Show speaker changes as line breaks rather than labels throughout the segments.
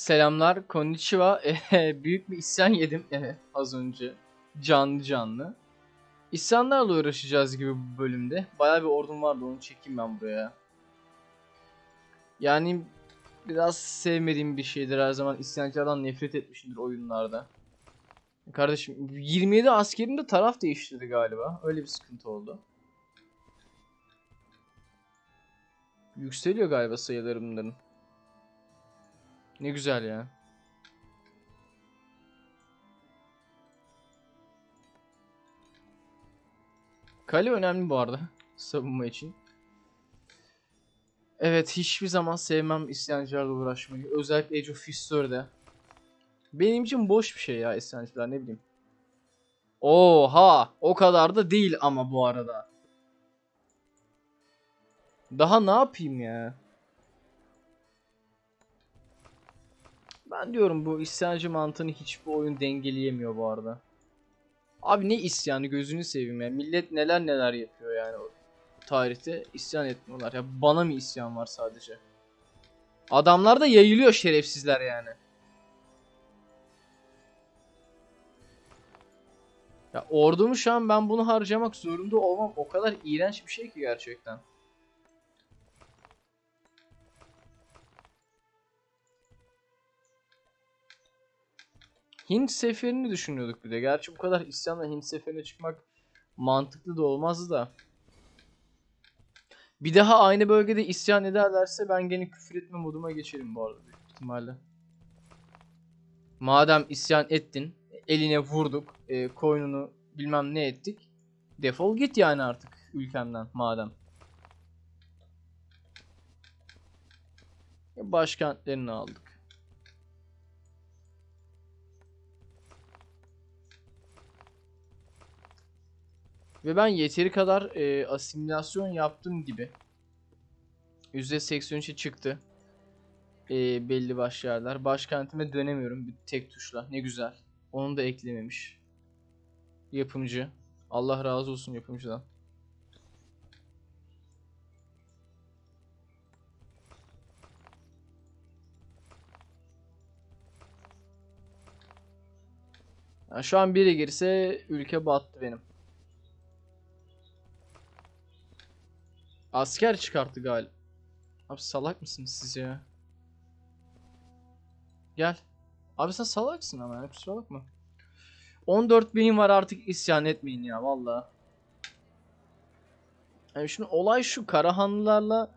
Selamlar, konnichiwa. Eh, Büyük bir isyan yedim eh, az önce. Canlı canlı. İsyanlarla uğraşacağız gibi bu bölümde. Bayağı bir ordum vardı onu çekeyim ben buraya. Yani biraz sevmediğim bir şeydir her zaman isyancılardan nefret etmişimdir oyunlarda. Kardeşim 27 askerim de taraf değiştirdi galiba. Öyle bir sıkıntı oldu. Yükseliyor galiba sayıları bunların. Ne güzel ya. Kale önemli bu arada. Savunma için. Evet hiçbir zaman sevmem isyancılarla uğraşmayı. Özellikle Age of History'de. Benim için boş bir şey ya isyancılar ne bileyim. Oha o kadar da değil ama bu arada. Daha ne yapayım ya? Ben diyorum bu isyancı mantığını hiçbir oyun dengeleyemiyor bu arada. Abi ne isyanı gözünü seveyim ya. Millet neler neler yapıyor yani o tarihte isyan etmiyorlar. Ya bana mı isyan var sadece? Adamlar da yayılıyor şerefsizler yani. Ya ordumu şu an ben bunu harcamak zorunda olmam o kadar iğrenç bir şey ki gerçekten. Hint seferini düşünüyorduk bir de. Gerçi bu kadar isyanla Hint seferine çıkmak mantıklı da olmazdı da. Bir daha aynı bölgede isyan ederlerse ben gene küfür etme moduma geçerim bu arada büyük ihtimalle. Madem isyan ettin, eline vurduk, e, koynunu bilmem ne ettik. Defol git yani artık ülkemden madem. Başkentlerini aldık. Ve ben yeteri kadar e, asimilasyon yaptım gibi. %83'e çıktı. E, belli başlı yerler. Başkentime dönemiyorum bir tek tuşla. Ne güzel. Onu da eklememiş. Yapımcı. Allah razı olsun yapımcıdan. Yani şu an biri girse ülke battı benim. Asker çıkarttı galiba. Abi salak mısınız siz ya? Gel. Abi sen salaksın ama ya kusura bakma. 14 binim var artık isyan etmeyin ya valla. Yani şimdi olay şu Karahanlılarla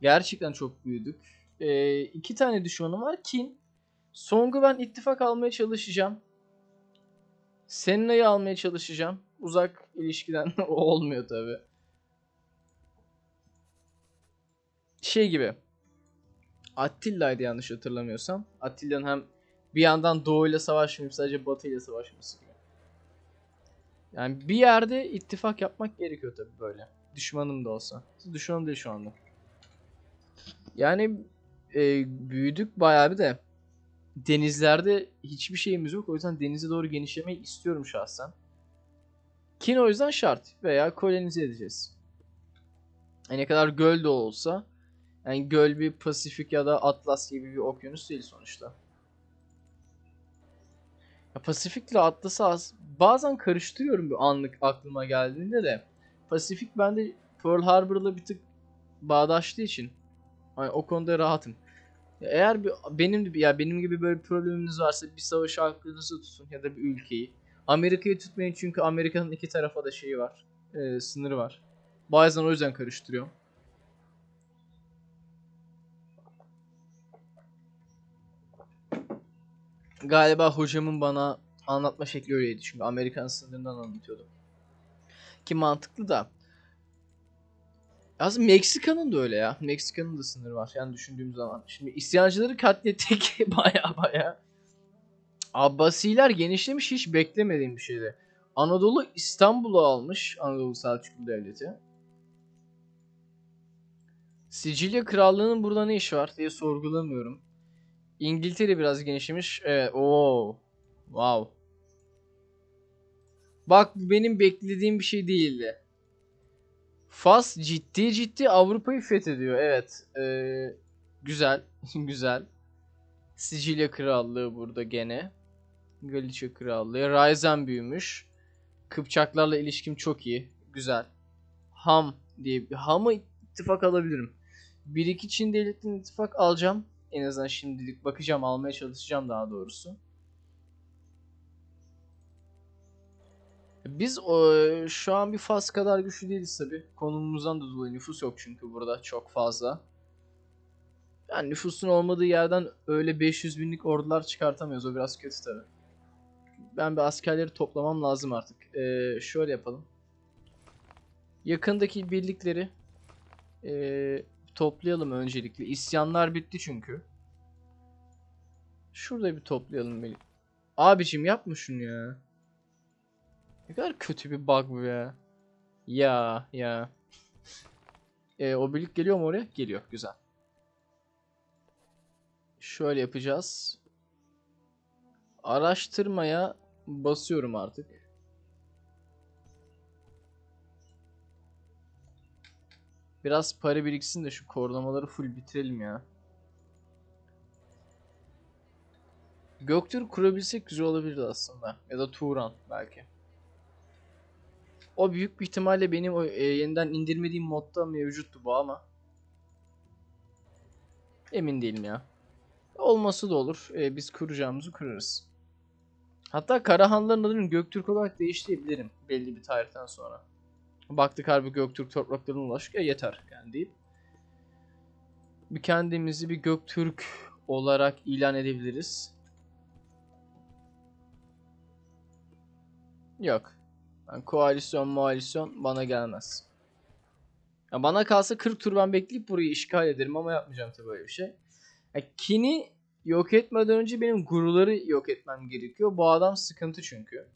gerçekten çok büyüdük. Ee, iki tane düşmanım var. Kin. Song'u ben ittifak almaya çalışacağım. Senna'yı almaya çalışacağım. Uzak ilişkiden olmuyor tabi. Şey gibi. Attilla'ydı yanlış hatırlamıyorsam. Attilla'nın hem bir yandan Doğu ile sadece Batı ile savaşması gibi. Yani bir yerde ittifak yapmak gerekiyor tabi böyle. Düşmanım da olsa. Düşmanım değil şu anda. Yani e, büyüdük bayağı bir de denizlerde hiçbir şeyimiz yok. O yüzden denize doğru genişlemeyi istiyorum şahsen. Kin o yüzden şart veya kolonize edeceğiz. Yani ne kadar göl de olsa yani göl bir Pasifik ya da Atlas gibi bir okyanus değil sonuçta. Ya Pasifik ile Atlas'ı az bazen karıştırıyorum bir anlık aklıma geldiğinde de. Pasifik bende Pearl Harbor'la bir tık bağdaştığı için hani o konuda rahatım. Eğer bir, benim ya benim gibi böyle probleminiz varsa bir savaşı aklınızda tutun ya da bir ülkeyi. Amerika'yı tutmayın çünkü Amerika'nın iki tarafa da şeyi var. e, sınırı var. Bazen o yüzden karıştırıyorum. Galiba hocamın bana anlatma şekli öyleydi çünkü Amerikan sınırından anlatıyordu. Ki mantıklı da. Aslında Meksika'nın da öyle ya. Meksika'nın da sınırı var yani düşündüğüm zaman. Şimdi isyancıları katlettik baya baya. Abbasiler genişlemiş hiç beklemediğim bir şeydi. Anadolu İstanbul'u almış Anadolu Selçuklu Devleti. Sicilya Krallığı'nın burada ne işi var diye sorgulamıyorum. İngiltere biraz genişlemiş. Evet. Oo. Wow. Bak bu benim beklediğim bir şey değildi. Fas ciddi ciddi Avrupa'yı fethediyor. Evet. Ee, güzel. güzel. Sicilya Krallığı burada gene. Galicia Krallığı. Ryzen büyümüş. Kıpçaklarla ilişkim çok iyi. Güzel. Ham diye Ham'ı ittifak alabilirim. Bir iki Çin devletinin ittifak alacağım. En azından şimdilik bakacağım almaya çalışacağım daha doğrusu. Biz o, şu an bir Fas kadar güçlü değiliz tabi. Konumumuzdan da dolayı nüfus yok çünkü burada çok fazla. Yani nüfusun olmadığı yerden öyle 500 binlik ordular çıkartamıyoruz. O biraz kötü tabi. Ben bir askerleri toplamam lazım artık. Ee, şöyle yapalım. Yakındaki birlikleri ee, toplayalım öncelikle. İsyanlar bitti çünkü. Şurada bir toplayalım. bir- Abicim yapma şunu ya. Ne kadar kötü bir bug bu ya. Ya ya. Ee, o birlik geliyor mu oraya? Geliyor. Güzel. Şöyle yapacağız. Araştırmaya basıyorum artık. Biraz para biriksin de şu koordinamaları full bitirelim ya. Göktürk kurabilsek güzel olabilirdi aslında. Ya da Turan belki. O büyük bir ihtimalle benim o, e, yeniden indirmediğim modda mevcuttu bu ama. Emin değilim ya. Olması da olur. E, biz kuracağımızı kurarız. Hatta Karahanların adını Göktürk olarak değiştirebilirim belli bir tarihten sonra. Baktık harbi Göktürk topraklarına ulaştık ya yeter yani deyip. Bir kendimizi bir Göktürk olarak ilan edebiliriz. Yok. Ben koalisyon mualisyon bana gelmez. Ya bana kalsa 40 tur ben bekleyip burayı işgal ederim ama yapmayacağım tabii böyle bir şey. Ya Kin'i yok etmeden önce benim guruları yok etmem gerekiyor. Bu adam sıkıntı çünkü.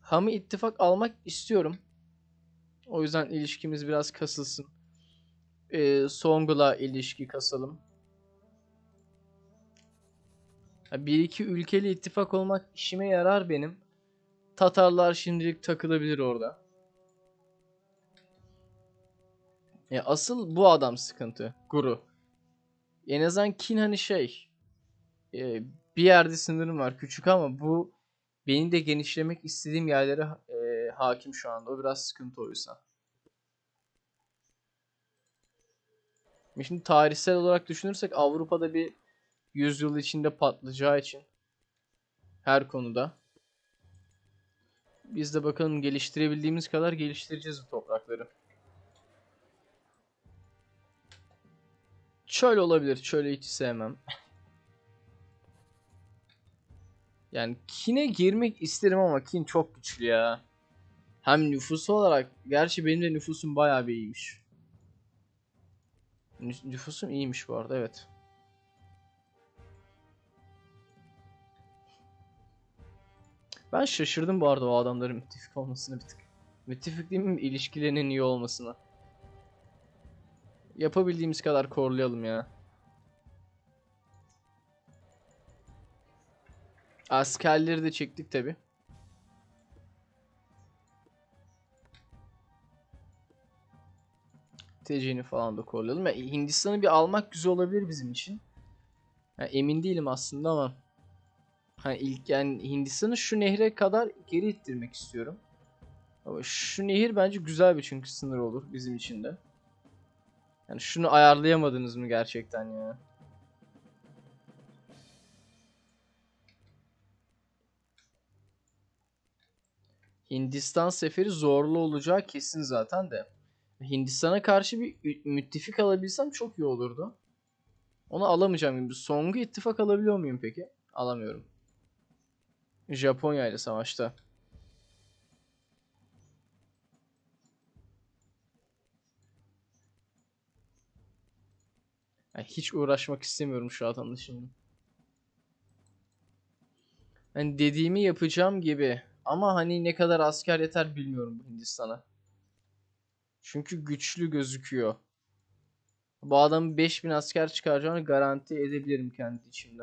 Ham'ı ittifak almak istiyorum. O yüzden ilişkimiz biraz kasılsın. Ee, Songul'a ilişki kasalım. Bir iki ülkeli ittifak olmak işime yarar benim. Tatarlar şimdilik takılabilir orada. Ya asıl bu adam sıkıntı. Guru. En azından Kin hani şey e, bir yerde sınırım var küçük ama bu benim de genişlemek istediğim yerlere e, hakim şu anda. O biraz sıkıntı o yüzden. Şimdi tarihsel olarak düşünürsek Avrupa'da bir yüzyıl içinde patlayacağı için her konuda biz de bakalım geliştirebildiğimiz kadar geliştireceğiz bu toprakları. Çöl olabilir. Çölü hiç sevmem. Yani Kin'e girmek isterim ama Kin çok güçlü ya. Hem nüfusu olarak. Gerçi benim de nüfusum bayağı bir iyiymiş. Nü- Nüfusum iyiymiş bu arada evet. Ben şaşırdım bu arada o adamların müttefik olmasına bir tık. Müttefik değil mi? İlişkilerinin iyi olmasına. Yapabildiğimiz kadar korlayalım ya. Askerleri de çektik tabi. TC'ni falan da korlayalım. Ya Hindistan'ı bir almak güzel olabilir bizim için. Ya emin değilim aslında ama. Hani ilk yani Hindistan'ı şu nehre kadar geri ittirmek istiyorum. Ama şu nehir bence güzel bir çünkü sınır olur bizim için de. Yani şunu ayarlayamadınız mı gerçekten ya? Hindistan seferi zorlu olacağı kesin zaten de. Hindistan'a karşı bir müttefik alabilsem çok iyi olurdu. Onu alamayacağım gibi. Song'u ittifak alabiliyor muyum peki? Alamıyorum. Japonya ile savaşta. Yani hiç uğraşmak istemiyorum şu adamla şimdi. Hani dediğimi yapacağım gibi. Ama hani ne kadar asker yeter bilmiyorum Hindistan'a. Çünkü güçlü gözüküyor. Bu adamın 5000 asker çıkaracağını garanti edebilirim kendi içimde.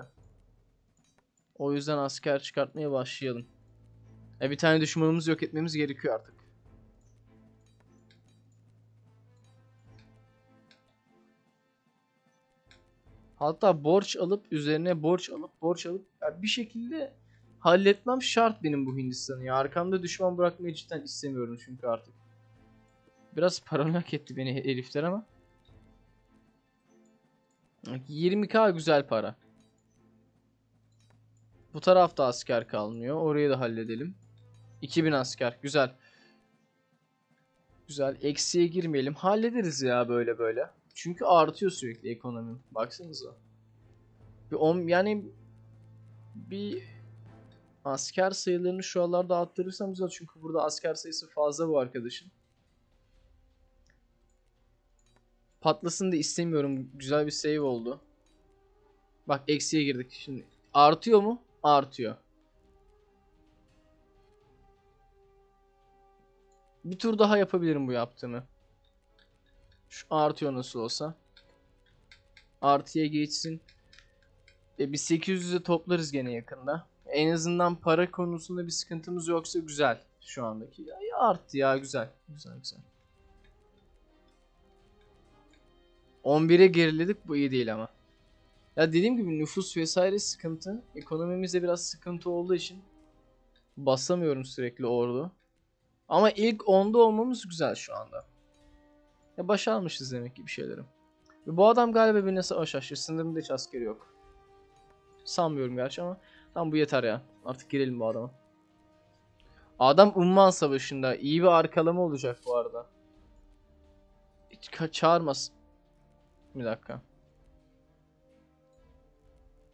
O yüzden asker çıkartmaya başlayalım. E bir tane düşmanımızı yok etmemiz gerekiyor artık. Hatta borç alıp üzerine borç alıp borç alıp ya bir şekilde halletmem şart benim bu Hindistan'ı. Arkamda düşman bırakmayı cidden istemiyorum çünkü artık. Biraz paranoyak etti beni herifler ama. 20k güzel para. Bu tarafta asker kalmıyor. Orayı da halledelim. 2000 asker. Güzel. Güzel. Eksiye girmeyelim. Hallederiz ya böyle böyle. Çünkü artıyor sürekli ekonomi. Baksanıza. Bir on, yani bir asker sayılarını şu aralarda arttırırsam güzel. Çünkü burada asker sayısı fazla bu arkadaşın. Patlasın da istemiyorum. Güzel bir save oldu. Bak eksiye girdik. Şimdi artıyor mu? Artıyor. Bir tur daha yapabilirim bu yaptığımı. Şu artıyor nasıl olsa. Artıya geçsin. E bir 800'e toplarız gene yakında. En azından para konusunda bir sıkıntımız yoksa güzel şu andaki. Ya, arttı ya güzel. Güzel güzel. 11'e geriledik bu iyi değil ama. Ya dediğim gibi nüfus vesaire sıkıntı. Ekonomimizde biraz sıkıntı olduğu için basamıyorum sürekli ordu. Ama ilk 10'da olmamız güzel şu anda. Ya başarmışız demek ki bir şeyleri. Ve bu adam galiba benimle savaş açtı. Sınırımda hiç askeri yok. Sanmıyorum gerçi ama. Tamam bu yeter ya. Artık girelim bu adama. Adam Umman Savaşı'nda. iyi bir arkalama olacak bu arada. Hiç çağırmaz. Bir dakika.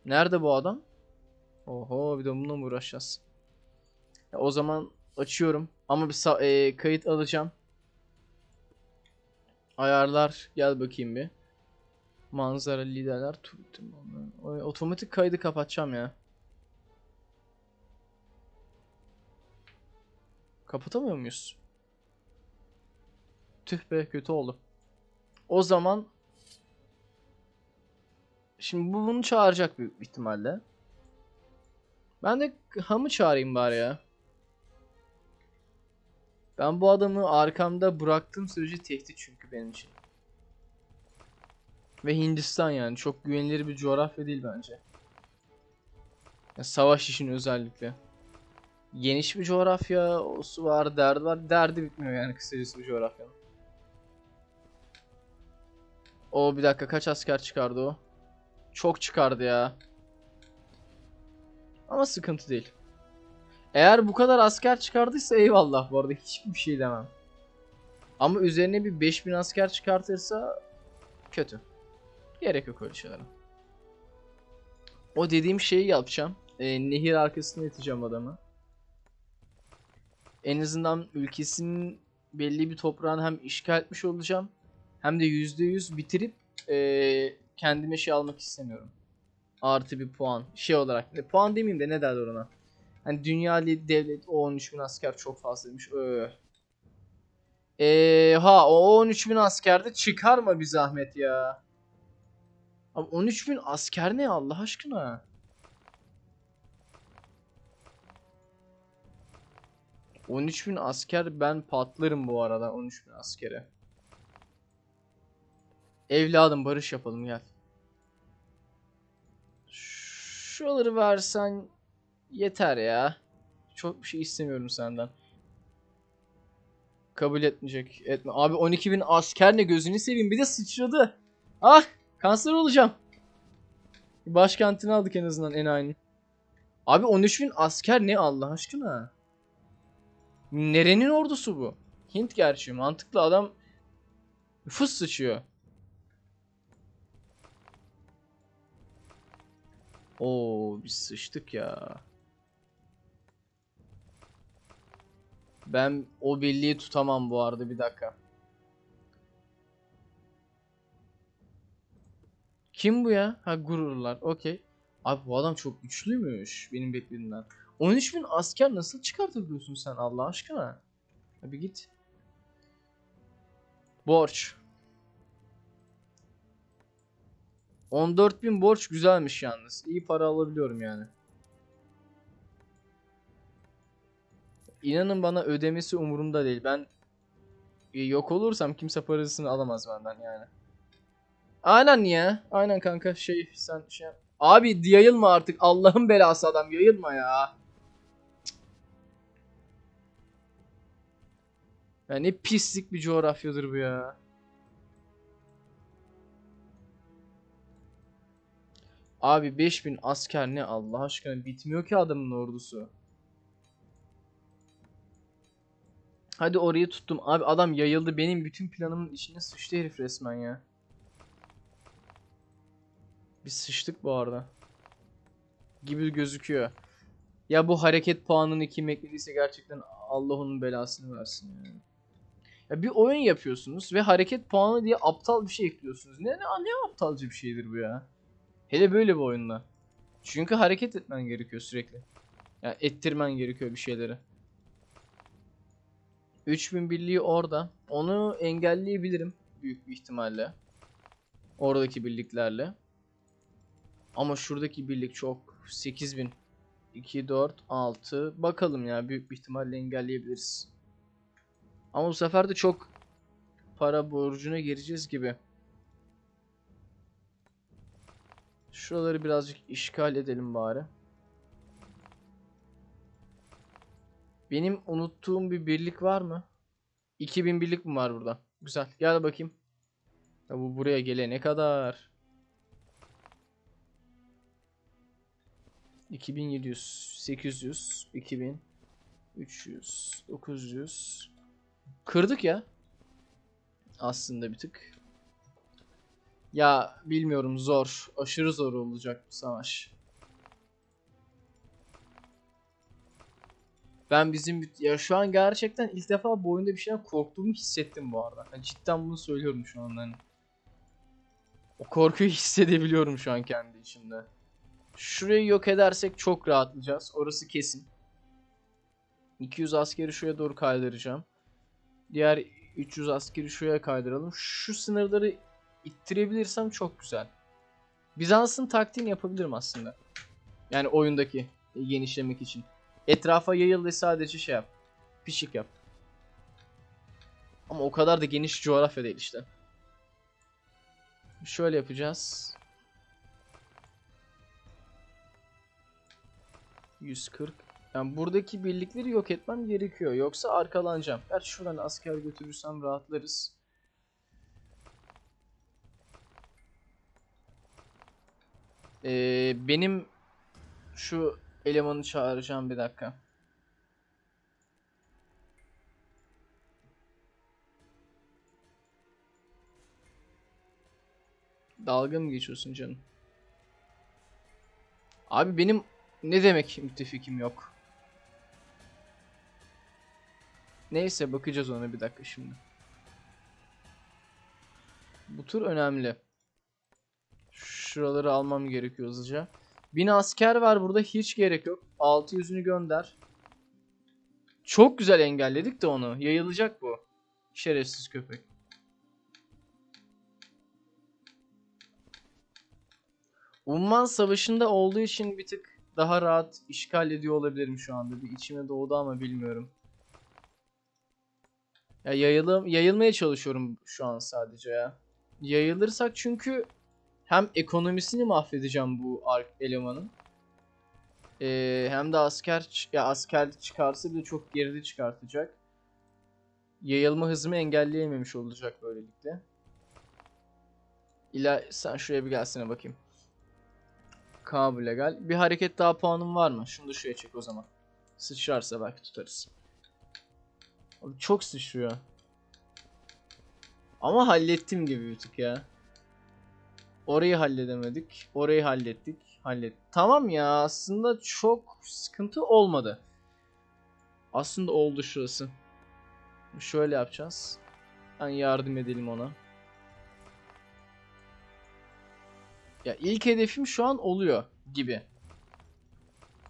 Nerede bu adam? Oho bir de bununla mı uğraşacağız? Ya, o zaman açıyorum. Ama bir e, kayıt alacağım. Ayarlar gel bakayım bir. Manzara liderler. Otomatik kaydı kapatacağım ya. Kapatamıyor muyuz? Tüh be kötü oldu. O zaman Şimdi bu bunu çağıracak büyük ihtimalle. Ben de Ham'ı çağırayım bari ya. Ben bu adamı arkamda bıraktığım sürece tehdit çünkü benim için. Ve Hindistan yani çok güvenilir bir coğrafya değil bence. Ya savaş için özellikle. Geniş bir coğrafya, osu var, derdi var. Derdi bitmiyor yani kısacası bu coğrafyanın. O bir dakika kaç asker çıkardı o? Çok çıkardı ya. Ama sıkıntı değil. Eğer bu kadar asker çıkardıysa eyvallah bu arada hiçbir şey demem. Ama üzerine bir 5000 asker çıkartırsa kötü. Gerek yok öyle şeylere. O dediğim şeyi yapacağım. Ee, nehir arkasına iteceğim adamı. En azından ülkesinin belli bir toprağını hem işgal etmiş olacağım. Hem de %100 bitirip ee, kendime şey almak istemiyorum. Artı bir puan. Şey olarak. E, puan demeyeyim de ne derler ona. Hani dünya devlet o 13 bin asker çok fazlaymış. Ee, ha o 13 bin askerde çıkarma bir zahmet ya. Abi 13 bin asker ne Allah aşkına? ...13 bin asker ben patlarım bu arada 13 bin askere. Evladım barış yapalım gel. Şuraları versen yeter ya. Çok bir şey istemiyorum senden. Kabul etmeyecek. Etme. Abi 12 bin asker ne gözünü seveyim. Bir de sıçradı. Ah kanser olacağım. Başkentini aldık en azından en aynı. Abi 13 bin asker ne Allah aşkına? Nerenin ordusu bu? Hint gerçi mantıklı adam nüfus sıçıyor. Oo biz sıçtık ya. Ben o birliği tutamam bu arada bir dakika. Kim bu ya? Ha gururlar. Okey. Abi bu adam çok güçlüymüş benim beklediğimden. 13 bin asker nasıl çıkartabiliyorsun sen Allah aşkına? Abi git. Borç. 14.000 borç güzelmiş yalnız. İyi para alabiliyorum yani. İnanın bana ödemesi umurumda değil. Ben e, yok olursam kimse parasını alamaz benden yani. Aynen ya. Aynen kanka şey sen şey. Abi yayılma artık. Allah'ın belası adam yayılma ya. Ya ne pislik bir coğrafyadır bu ya. Abi 5000 asker ne Allah aşkına bitmiyor ki adamın ordusu. Hadi orayı tuttum. Abi adam yayıldı. Benim bütün planımın içine sıçtı herif resmen ya. Biz sıçtık bu arada. Gibi gözüküyor. Ya bu hareket puanını kim eklediyse gerçekten Allah onun belasını versin yani. Ya bir oyun yapıyorsunuz ve hareket puanı diye aptal bir şey ekliyorsunuz. Ne ne, ne aptalca bir şeydir bu ya. Hele böyle bir oyunda. Çünkü hareket etmen gerekiyor sürekli. Yani ettirmen gerekiyor bir şeyleri. 3000 birliği orada. Onu engelleyebilirim büyük bir ihtimalle. Oradaki birliklerle. Ama şuradaki birlik çok. 8000. 2, 4, 6. Bakalım ya büyük bir ihtimalle engelleyebiliriz. Ama bu sefer de çok para borcuna gireceğiz gibi. Şuraları birazcık işgal edelim bari. Benim unuttuğum bir birlik var mı? 2000 birlik mi var burada? Güzel. Gel bakayım. Ya bu buraya gelene kadar. 2700, 800, 2000, 300, 900. Kırdık ya. Aslında bir tık. Ya bilmiyorum zor. Aşırı zor olacak bu savaş. Ben bizim ya şu an gerçekten ilk defa bu oyunda bir şeyden korktuğumu hissettim bu arada. Yani cidden bunu söylüyorum şu an hani. O korkuyu hissedebiliyorum şu an kendi içimde. Şurayı yok edersek çok rahatlayacağız. Orası kesin. 200 askeri şuraya doğru kaydıracağım. Diğer 300 askeri şuraya kaydıralım. Şu sınırları ittirebilirsem çok güzel. Bizans'ın taktiğini yapabilirim aslında. Yani oyundaki genişlemek için. Etrafa yayıl ve sadece şey yap. Pişik yap. Ama o kadar da geniş coğrafya değil işte. Şöyle yapacağız. 140. Yani buradaki birlikleri yok etmem gerekiyor. Yoksa arkalanacağım. Gerçi şuradan asker götürürsem rahatlarız. Ee, benim şu elemanı çağıracağım bir dakika. Dalga mı geçiyorsun canım? Abi benim ne demek müttefikim yok? Neyse bakacağız ona bir dakika şimdi. Bu tur önemli. Şuraları almam gerekiyor hızlıca. 1000 asker var burada hiç gerek yok. 600'ünü gönder. Çok güzel engelledik de onu. Yayılacak bu. Şerefsiz köpek. Umman Savaşı'nda olduğu için bir tık daha rahat işgal ediyor olabilirim şu anda. Bir içime doğdu ama bilmiyorum. Ya yayılım, yayılmaya çalışıyorum şu an sadece ya. Yayılırsak çünkü hem ekonomisini mahvedeceğim bu elemanın. Ee, hem de asker ya asker çıkarsa bile çok geride çıkartacak. Yayılma hızımı engelleyememiş olacak böylelikle. İla sen şuraya bir gelsene bakayım. Kabul'e gel. Bir hareket daha puanım var mı? Şunu da şuraya çek o zaman. Sıçrarsa belki tutarız. Abi çok sıçrıyor. Ama hallettim gibi bir tık ya. Orayı halledemedik. Orayı hallettik. Hallet. Tamam ya aslında çok sıkıntı olmadı. Aslında oldu şurası. Şöyle yapacağız. Ben yardım edelim ona. Ya ilk hedefim şu an oluyor gibi.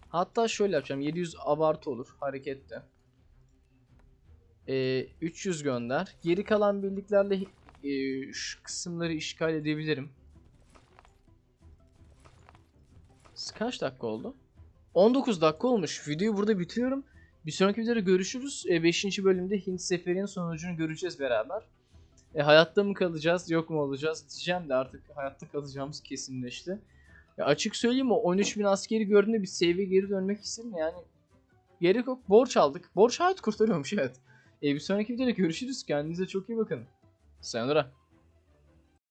Hatta şöyle yapacağım. 700 abartı olur harekette. Ee, 300 gönder. Geri kalan birliklerle e, şu kısımları işgal edebilirim. Kaç dakika oldu? 19 dakika olmuş. Videoyu burada bitiriyorum. Bir sonraki videoda görüşürüz. 5. bölümde Hint seferinin sonucunu göreceğiz beraber. E, hayatta mı kalacağız yok mu olacağız diyeceğim de artık hayatta kalacağımız kesinleşti. Ya açık söyleyeyim o 13.000 askeri gördüğümde bir save'e geri dönmek istedim yani. Gerek yok. Borç aldık. Borç hayat kurtarıyormuş evet. E, bir sonraki videoda görüşürüz. Kendinize çok iyi bakın. Sayonara.